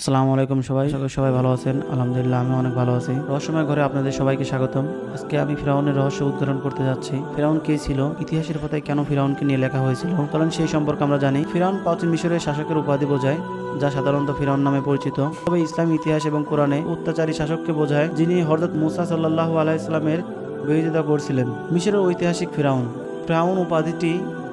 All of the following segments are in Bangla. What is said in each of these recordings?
আসসালামু আলাইকুম সবাই। সবাই ভালো আছেন। আলহামদুলিল্লাহ, আমি অনেক ভালো আছি। রহস্যময় ঘরে আপনাদের সবাইকে স্বাগতম। আজকে আমি ফিরাউনের রহস্য উদ্ধারণ করতে যাচ্ছি। ফিরাউন কে ছিল? ইতিহাসের পাতায় কেন ফিরাউনকে নিয়ে লেখা হয়েছিল? কারণ সেই সম্পর্কে আমরা জানি। ফিরাউন প্রাচীন মিশরের শাসকের উপাধি বোঝায়, যা সাধারণত ফিরাউন নামে পরিচিত। তবে ইসলামী, ইতিহাস এবং কোরআনে অত্যাচারী শাসককে বোঝায়, যিনি হরদত মুসা সাল্লাহ আলাইসলামের বিরোধিতা করছিলেন। মিশরের ঐতিহাসিক ফিরাউন। ফিরাউন উপাধিটি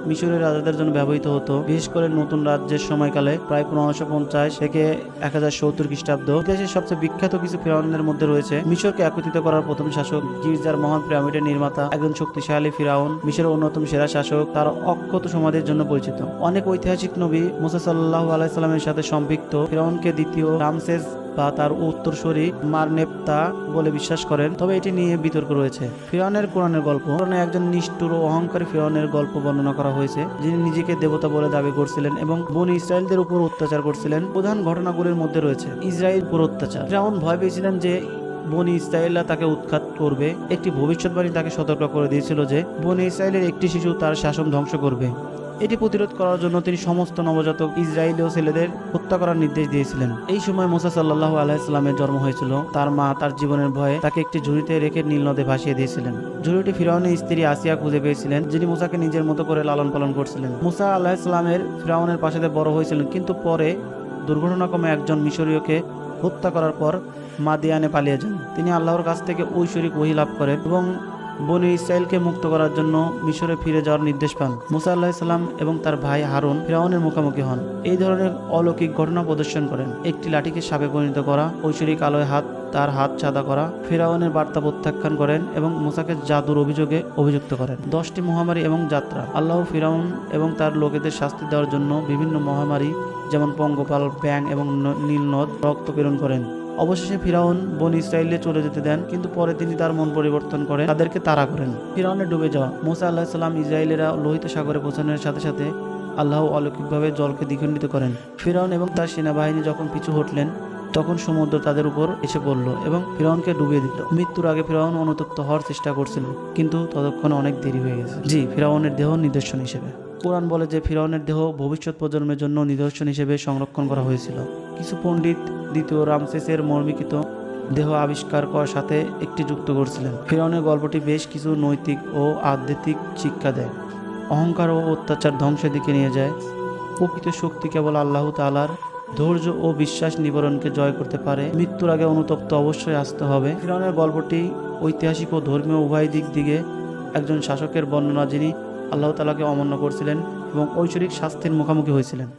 মিশরের রাজাদের জন্য ব্যবহৃত হতো। বিশেষ করে নতুন রাজ্যের সময়কালে প্রায় পনেরোশো পঞ্চাশ থেকে এক হাজার সত্তর খ্রিস্টাব্দ ইতিহাসের সবচেয়ে বিখ্যাত কিছু ফিরাউনদের মধ্যে রয়েছে। মিশরকে একত্রিত করার প্রথম শাসক গির্জার মহান পিরামিডের নির্মাতা, একজন শক্তিশালী ফিরাউন, মিশরের অন্যতম সেরা শাসক, তার অক্ষত সমাধির জন্য পরিচিত। অনেক ঐতিহাসিক নবী মুসা সাল্লাহ আলাইসাল্লামের সাথে সম্পৃক্ত। ফিরাউনকে দ্বিতীয় রামসেস বা তার উত্তরসূরি মারনেপ্তা বলে বিশ্বাস করেন, তবে এটি নিয়ে বিতর্ক রয়েছে। ফিরাউনের কোরআনের গল্প। একজন নিষ্ঠুর ও অহংকারী ফিরাউনের গল্প বর্ণনা করা হয়েছে, যিনি নিজেকে দেবতা বলে দাবি করছিলেন এবং বনি ইসরায়েলদের উপর অত্যাচার করছিলেন। প্রধান ঘটনাগুলির মধ্যে রয়েছে ইসরায়েল উপর অত্যাচার। ফিরাউন ভয় পেয়েছিলেন যে বনি ইসরায়েলরা তাকে উৎখাত করবে। একটি ভবিষ্যৎবাণী তাকে সতর্ক করে দিয়েছিল যে বনি ইসরায়েলের একটি শিশু তার শাসন ধ্বংস করবে। এটি প্রতিরোধ করার জন্য তিনি সমস্ত নবজাতক ইসরায়েলীয় ছেলেদের হত্যা করার নির্দেশ দিয়েছিলেন। এই সময় মোসা সাল্লাহ আলাইসাল্লামের জন্ম হয়েছিল। তার মা তার জীবনের ভয়ে তাকে একটি ঝুড়িতে রেখে নীল নদে ভাসিয়ে দিয়েছিলেন। ঝুড়িটি ফিরাউনের স্ত্রী আসিয়া খুঁজে পেয়েছিলেন, যিনি মুসাকে নিজের মতো করে লালন পালন করছিলেন। মুসা আলাহিসাল্লামের ফিরাউনের পাশে বড় হয়েছিলেন, কিন্তু পরে দুর্ঘটনাক্রমে একজন মিশরীয়কে হত্যা করার পর মাদিয়ানে পালিয়ে যান। তিনি আল্লাহর কাছ থেকে ঐশ্বরিক ওহি লাভ করেন এবং বনি ইসরায়েলকে মুক্ত করার জন্য মিশরে ফিরে যাওয়ার নির্দেশ পান মুসা আল্লাহ সাল্লাম এবং তার ভাই হারুন ফিরাউনের মুখোমুখি হন। এই ধরনের অলৌকিক ঘটনা প্রদর্শন করেন। একটি লাঠিকে সাপে পরিণত করা, ঐশ্বরিক আলোয় হাত, তার হাত চাঁদা করা, ফেরাউনের বার্তা প্রত্যাখ্যান করেন এবং মুসাকে জাদুর অভিযোগে অভিযুক্ত করেন। দশটি মহামারী এবং যাত্রা। আল্লাহ ফিরাউন এবং তার লোকেদের শাস্তি দেওয়ার জন্য বিভিন্ন মহামারী, যেমন পঙ্গপাল ব্যাং এবং নীলনদ প্রেরণ করেন। অবশেষে ফিরাউন বন ইসরায়েলে চলে যেতে দেন, কিন্তু পরে তিনি তার মন পরিবর্তন করে তাদেরকে তাড়া করেন। ফিরাউনের ডুবে যাওয়া মোসা আল্লাহ সাল্লাম ইসরায়েলেরা লোহিত সাগরে পৌঁছানোর সাথে সাথে আল্লাহ অলৌকিকভাবে জলকে দ্বিখণ্ডিত করেন। ফিরাউন এবং তার সেনাবাহিনী যখন পিছু হটলেন, তখন সমুদ্র তাদের উপর এসে পড়ল এবং ফিরাউনকে ডুবিয়ে দিল। মৃত্যুর আগে ফিরাউন অনুতপ্ত হওয়ার চেষ্টা করছিল, কিন্তু ততক্ষণে অনেক দেরি হয়ে গেছে। জি, ফিরাউনের দেহ নিদর্শন হিসেবে। কোরআন বলে যে ফিরাউনের দেহ ভবিষ্যৎ প্রজন্মের জন্য নিদর্শন হিসেবে সংরক্ষণ করা হয়েছিল। কিছু পণ্ডিত দ্বিতীয় রামসেসের মর্মিকিত দেহ আবিষ্কার করার সাথে একটি যুক্ত করছিলেন। ফিরাউনের গল্পটি বেশ কিছু নৈতিক ও আধ্যাত্মিক শিক্ষা দেয়। অহংকার ও অত্যাচার ধ্বংসের দিকে নিয়ে যায়। প্রকৃত শক্তি কেবল আল্লাহ তালার ধৈর্য ও বিশ্বাস নিবারণকে জয় করতে পারে। মৃত্যুর আগে অনুতপ্ত অবশ্যই আসতে হবে। ফিরাউনের গল্পটি ঐতিহাসিক ও ধর্মীয় উভয় দিক দিকে একজন শাসকের বর্ণনা যিনি আল্লাহ তালাকে অমান্য করছিলেন এবং ঐশ্বরিক শাস্তির মুখোমুখি হয়েছিলেন।